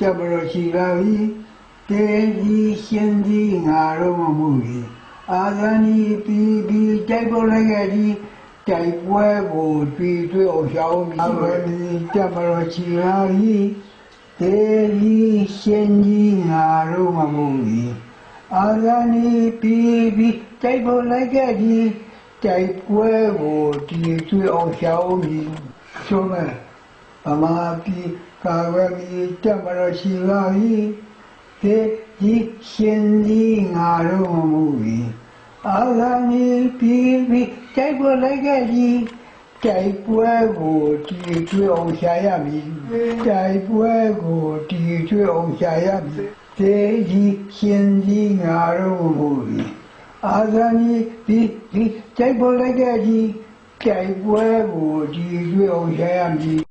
ကြပ်မလို့ရှိပါပြီတေဒီရှင်ဒီငါတို့မမှုကြီးအာဇာနီပြီးပြီးတိုက်ပေါ်လိုက်ခဲ့ဒီတိုက်ပွဲကိုတွေ့တွေ့အောင်ရှောင်းပြီးအာဝမီကြပ်မလို့ရှိပါပြီတေဒီရှင်ဒီငါတို့မမှုကြီးအာဇာနီပြီးပြီးတိုက်ပေါ်လိုက်ခဲ့ဒီတိုက်ပွဲကိုတွေ့တွေ့အောင်ရှောင်းပြီးဆိုမဲ့ ဗမာပြည်ကာဝယ်မီတက်မလို့ရှိပါပြီဒီဒီရှင်ဒီငါတို့မမှုပြီအာဂာနီပြည်ပြီးတိုက်ပွဲလိုက်ခဲ့ကြီးတိုက်ပွဲကိုတည်ကျွေးအောင်ရှာရမည်တိုက်ပွဲကိုတည်ကျွေးအောင်ရှာရမည်ဒီဒီရှင်ဒီငါတို့မမှုပြီအာဂာနီပြည်ပြီးတိုက်ပွဲလိုက်ခဲ့ကြီးတိုက်ပွဲကိုတည်ကျွေးအောင်ရှာရမည်